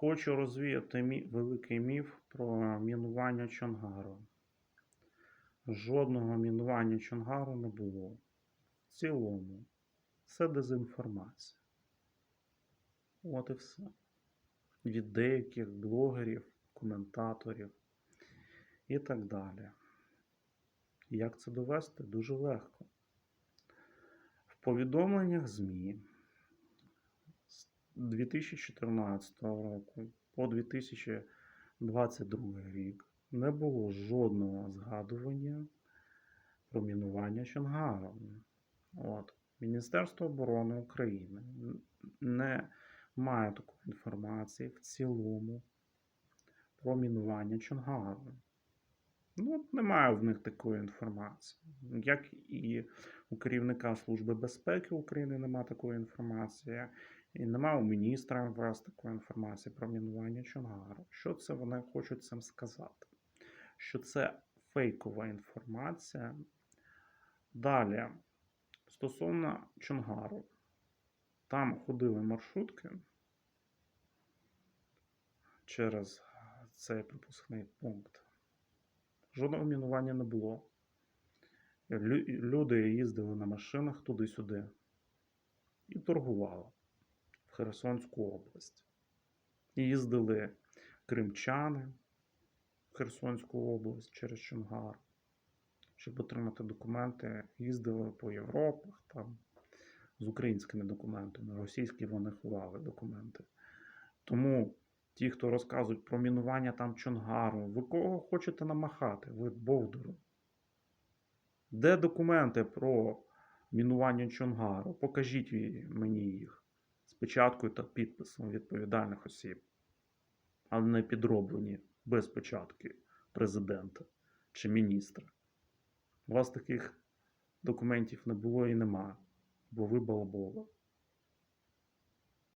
Хочу розвіяти мі... великий міф про мінування Чонгару. Жодного мінування Чонгару не було. В цілому, це дезінформація. От і все. Від деяких блогерів, коментаторів і так далі. Як це довести? Дуже легко. В повідомленнях ЗМІ 2014 року по 2022 рік не було жодного згадування про мінування Чонгару. От. Міністерство оборони України не має такої інформації в цілому про мінування Чонгару. Ну, немає в них такої інформації. Як і у керівника Служби безпеки України немає такої інформації, і немає у міністра МВС такої інформації про мінування Чонгару. Що це вони хочуть цим сказати? Що це фейкова інформація. Далі, стосовно Чонгару, там ходили маршрутки через цей пропускний пункт. Жодного мінування не було. Люди їздили на машинах туди-сюди і торгували Херсонську область. Їздили кримчани в Херсонську область через Чонгар, щоб отримати документи. Їздили по Європах там з українськими документами. Російські вони ховали документи. Тому ті, хто розказують про мінування там Чонгару, ви кого хочете намахати? Ви Бовдуру. Де документи про мінування Чонгару? Покажіть мені їх печаткою та підписом відповідальних осіб, а не підроблені без печатки президента чи міністра. У вас таких документів не було і нема, бо ви балабола.